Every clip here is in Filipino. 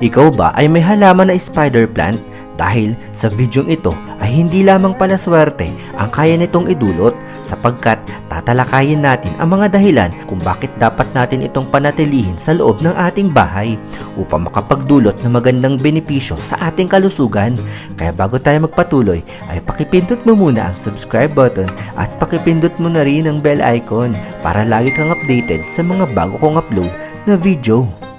Ikaw ba ay may halaman na spider plant? Dahil sa videong ito ay hindi lamang pala swerte ang kaya nitong idulot sapagkat tatalakayin natin ang mga dahilan kung bakit dapat natin itong panatilihin sa loob ng ating bahay upang makapagdulot ng magandang benepisyo sa ating kalusugan. Kaya bago tayo magpatuloy ay pakipindot mo muna ang subscribe button at pakipindot mo na rin ang bell icon para lagi kang updated sa mga bago kong upload na video.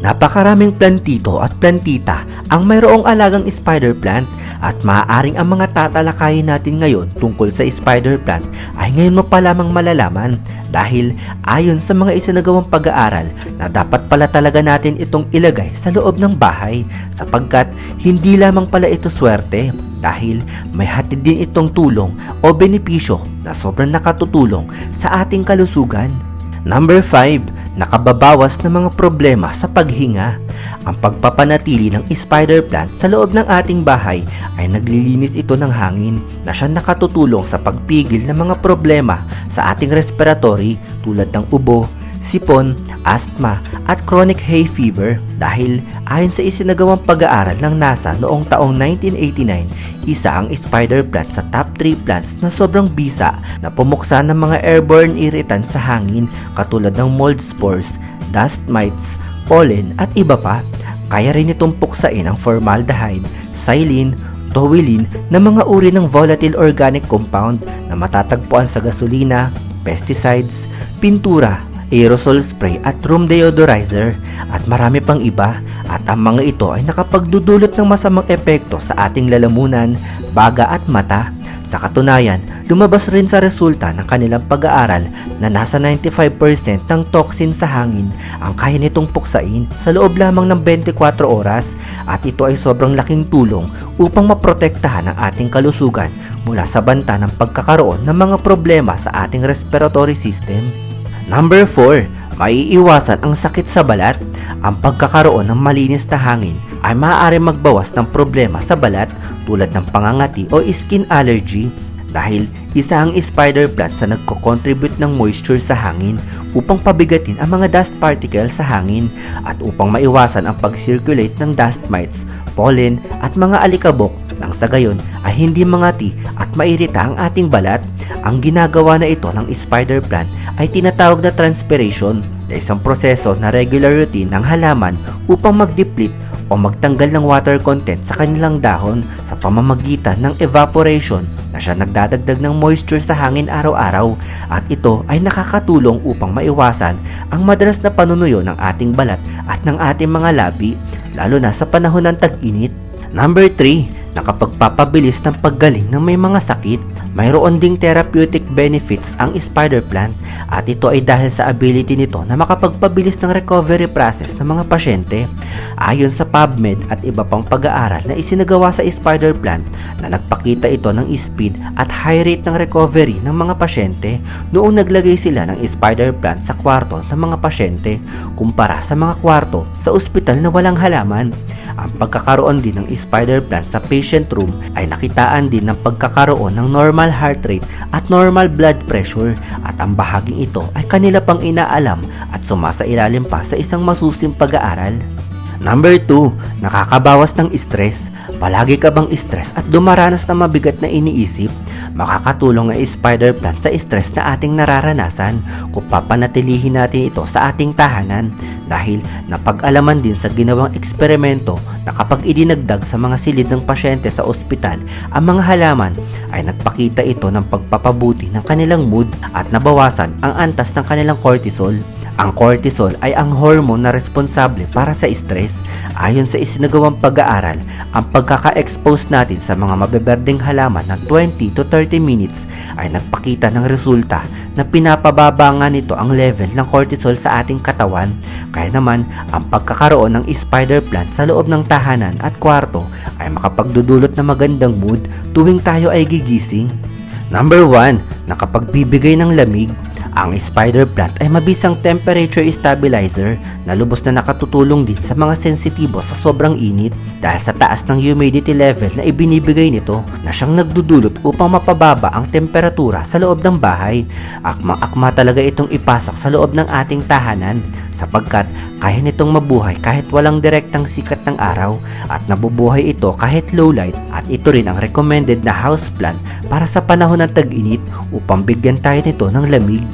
Napakaraming plantito at plantita ang mayroong alagang spider plant at maaaring ang mga tatalakayin natin ngayon tungkol sa spider plant ay ngayon mo pa lamang malalaman dahil ayon sa mga isinagawang pag-aaral na dapat pala talaga natin itong ilagay sa loob ng bahay sapagkat hindi lamang pala ito swerte dahil may hatid din itong tulong o benepisyo na sobrang nakatutulong sa ating kalusugan. Number 5, nakababawas ng mga problema sa paghinga. Ang pagpapanatili ng spider plant sa loob ng ating bahay ay naglilinis ito ng hangin na siyang nakatutulong sa pagpigil ng mga problema sa ating respiratory tulad ng ubo, sipon, asthma at chronic hay fever dahil ayon sa isinagawang pag-aaral ng NASA noong taong 1989, isa ang spider plant sa top 3 plants na sobrang bisa na pumuksa ng mga airborne irritants sa hangin katulad ng mold spores, dust mites, pollen at iba pa. Kaya rin itong puksain ang formaldehyde, xylene, toluene na mga uri ng volatile organic compound na matatagpuan sa gasolina, pesticides, pintura, aerosol spray at room deodorizer at marami pang iba at ang mga ito ay nakapagdudulot ng masamang epekto sa ating lalamunan, baga at mata. Sa katunayan, lumabas rin sa resulta ng kanilang pag-aaral na nasa 95% ng toxin sa hangin ang kaya nitong puksain sa loob lamang ng 24 oras at ito ay sobrang laking tulong upang maprotektahan ang ating kalusugan mula sa banta ng pagkakaroon ng mga problema sa ating respiratory system. Number 4, maiiwasan ang sakit sa balat. Ang pagkakaroon ng malinis na hangin ay maaari magbawas ng problema sa balat tulad ng pangangati o skin allergy dahil isa ang spider plants na nagko-contribute ng moisture sa hangin upang pabigatin ang mga dust particles sa hangin at upang maiwasan ang pag-circulate ng dust mites, pollen at mga alikabok nang sa gayon ay hindi mangati at mairita ang ating balat. Ang ginagawa na ito ng spider plant ay tinatawag na transpiration na isang proseso na regular routine ng halaman upang mag-deplete o magtanggal ng water content sa kanilang dahon sa pamamagitan ng evaporation na siya nagdadagdag ng moisture sa hangin araw-araw at ito ay nakakatulong upang maiwasan ang madalas na panunuyo ng ating balat at ng ating mga labi lalo na sa panahon ng tag-init. Number 3, nakapagpapabilis ng paggaling ng may mga sakit. Mayroon ding therapeutic benefits ang spider plant at ito ay dahil sa ability nito na makapagpabilis ng recovery process ng mga pasyente. Ayon sa PubMed at iba pang pag-aaral na isinagawa sa spider plant na nagpakita ito ng speed at high rate ng recovery ng mga pasyente noong naglagay sila ng spider plant sa kwarto ng mga pasyente kumpara sa mga kwarto sa ospital na walang halaman. Ang pagkakaroon din ng spider plant sa patient room ay nakitaan din ng pagkakaroon ng normal heart rate at normal blood pressure at ang bahaging ito ay kanila pang inaalam at sumasailalim pa sa isang masusing pag-aaral. Number 2, nakakabawas ng stress. Palagi ka bang stress at dumaranas ng mabigat na iniisip? Makakatulong ang spider plant sa stress na ating nararanasan kung papanatilihin natin ito sa ating tahanan dahil napag-alaman din sa ginawang eksperimento na kapag idinagdag sa mga silid ng pasyente sa ospital ang mga halaman ay nagpakita ito ng pagpapabuti ng kanilang mood at nabawasan ang antas ng kanilang cortisol. Ang cortisol ay ang hormone na responsable para sa stress. Ayon sa isinagawang pag-aaral, ang pagkaka-expose natin sa mga mabeberdeng halaman ng 20 to 30 minutes ay nagpakita ng resulta na pinapababa nga nito ang level ng cortisol sa ating katawan. Kaya naman, ang pagkakaroon ng spider plant sa loob ng tahanan at kwarto ay makapagdudulot ng magandang mood tuwing tayo ay gigising. Number 1, nakapagbibigay ng lamig. Ang spider plant ay mabisang temperature stabilizer na lubos na nakatutulong din sa mga sensitibo sa sobrang init dahil sa taas ng humidity level na ibinibigay nito na siyang nagdudulot upang mapababa ang temperatura sa loob ng bahay. Akmang-akma talaga itong ipasok sa loob ng ating tahanan sapagkat kaya nitong mabuhay kahit walang direktang sikat ng araw at nabubuhay ito kahit low light at ito rin ang recommended na house plant para sa panahon ng tag-init upang bigyan tayo nito ng lamig.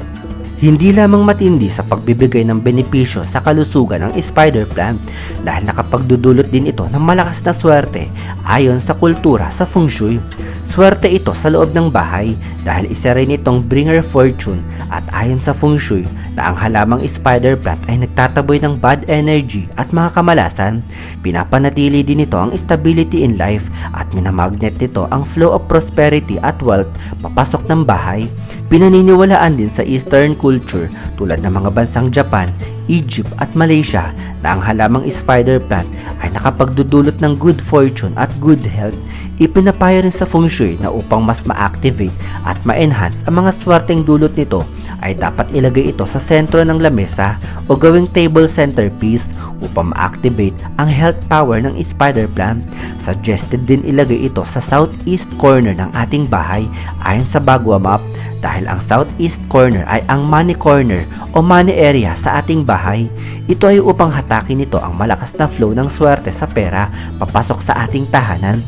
Hindi lamang matindi sa pagbibigay ng benepisyo sa kalusugan ng spider plant dahil nakapagdudulot din ito ng malakas na swerte ayon sa kultura sa feng shui. Swerte ito sa loob ng bahay dahil isa rin itong bringer fortune at ayon sa feng shui na ang halamang spider plant ay nagtataboy ng bad energy at mga kamalasan. Pinapanatili din ito ang stability in life at minamagnet nito ang flow of prosperity at wealth papasok ng bahay. Pinaniniwalaan din sa Eastern culture tulad ng mga bansang Japan, Egypt at Malaysia na ang halamang spider plant ay nakapagdudulot ng good fortune at good health. Ipinapayo rin sa feng shui na upang mas ma-activate at ma-enhance ang mga swerteng dulot nito ay dapat ilagay ito sa sentro ng lamesa o gawing table centerpiece upang ma-activate ang health power ng spider plant. Suggested din ilagay ito sa southeast corner ng ating bahay ayon sa Bagua Map dahil ang southeast corner ay ang money corner o money area sa ating bahay. Ito ay upang hatakin nito ang malakas na flow ng swerte sa pera papasok sa ating tahanan.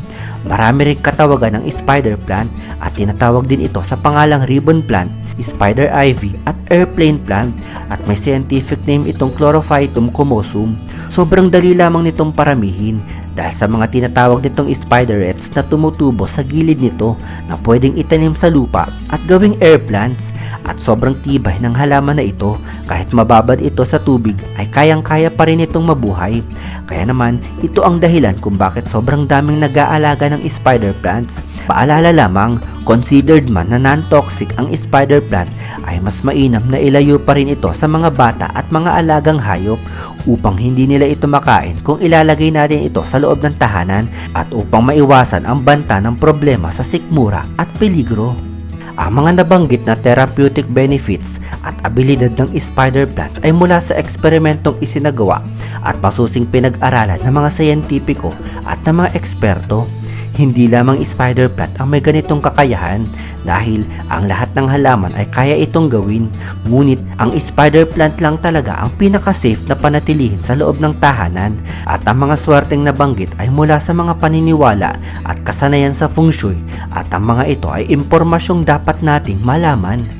Marami rin katawagan ng spider plant at tinatawag din ito sa pangalang ribbon plant, spider ivy at airplane plant at may scientific name itong Chlorophytum comosum. Sobrang dali lamang nitong paramihin dahil sa mga tinatawag nitong spiderets na tumutubo sa gilid nito na pwedeng itanim sa lupa at gawing air plants at sobrang tibay ng halaman na ito kahit mababad ito sa tubig ay kayang-kaya pa rin itong mabuhay. Kaya naman ito ang dahilan kung bakit sobrang daming nag-aalaga ng spider plants. Paalala lamang, considered man na non-toxic ang spider plant ay mas mainam na ilayo pa rin ito sa mga bata at mga alagang hayop upang hindi nila ito makain kung ilalagay natin ito sa loob ng tahanan at upang maiwasan ang banta ng problema sa sikmura at peligro. Ang mga nabanggit na therapeutic benefits at abilidad ng spider plant ay mula sa eksperimentong isinagawa at masusing pinag-aralan ng mga sayentipiko at ng mga eksperto. Hindi lamang spider plant ang may ganitong kakayahan dahil ang lahat ng halaman ay kaya itong gawin. Ngunit ang spider plant lang talaga ang pinaka-safe na panatilihin sa loob ng tahanan at ang mga swerteng nabanggit ay mula sa mga paniniwala at kasanayan sa feng shui at ang mga ito ay impormasyong dapat nating malaman.